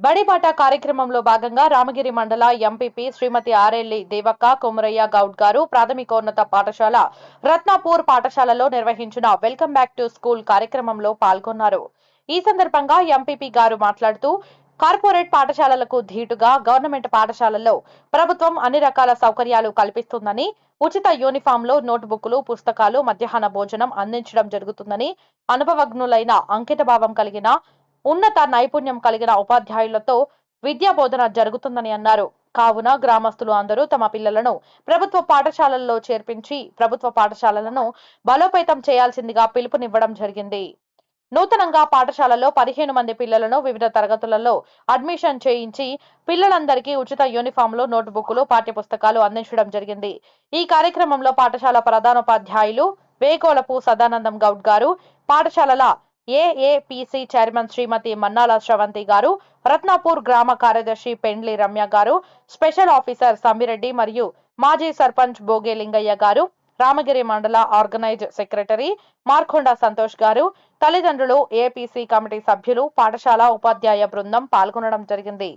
బడిబాట కార్యక్రమంలో భాగంగా రామగిరి మండల ఎంపీపీ శ్రీమతి ఆరెల్లి దేవక్క కొమరయ్య గౌడ్ గారు ప్రాథమికోన్నత పాఠశాల రత్నాపూర్ పాఠశాలలో నిర్వహించిన వెల్కమ్ బ్యాక్ టు స్కూల్ కార్యక్రమంలో పాల్గొన్నారు. ఈ సందర్భంగా ఎంపీపీ గారు మాట్లాడుతూ కార్పొరేట్ పాఠశాలలకు ధీటుగా గవర్నమెంట్ పాఠశాలల్లో ప్రభుత్వం అన్ని రకాల సౌకర్యాలు కల్పిస్తుందని ఉచిత యూనిఫామ్లో నోట్బుక్లు పుస్తకాలు మధ్యాహ్న భోజనం అందించడం జరుగుతుందని అనుభవజ్ఞులైన అంకితభావం కలిగిన ఉన్నత నైపుణ్యం కలిగిన ఉపాధ్యాయులతో విద్యా బోధన జరుగుతుందని అన్నారు. కావున గ్రామస్తులు అందరూ తమ పిల్లలను ప్రభుత్వ పాఠశాలల్లో చేర్పించి ప్రభుత్వ పాఠశాలలను బలోపేతం చేయాల్సిందిగా పిలుపునివ్వడం జరిగింది. నూతనంగా పాఠశాలలో పదిహేను మంది పిల్లలను వివిధ తరగతులలో అడ్మిషన్ చేయించి పిల్లలందరికీ ఉచిత యూనిఫామ్లు నోట్బుక్లు పాఠ్యపుస్తకాలు అందించడం జరిగింది. ఈ కార్యక్రమంలో పాఠశాల ప్రధానోపాధ్యాయులు వేకోలపు సదానందం గౌడ్ గారు పాఠశాలల ఏఏపిసి చైర్మన్ శ్రీమతి మన్నాల శ్రవంతి గారు రత్నాపూర్ గ్రామ కార్యదర్శి పెండ్లి రమ్య గారు స్పెషల్ ఆఫీసర్ సమ్మిరెడ్డి మరియు మాజీ సర్పంచ్ బోగే లింగయ్య గారు రామగిరి మండల ఆర్గనైజ్ సెక్రటరీ మార్కొండ సంతోష్ గారు తల్లిదండ్రులు ఏపీసీ కమిటీ సభ్యులు పాఠశాల ఉపాధ్యాయ బృందం పాల్గొనడం జరిగింది.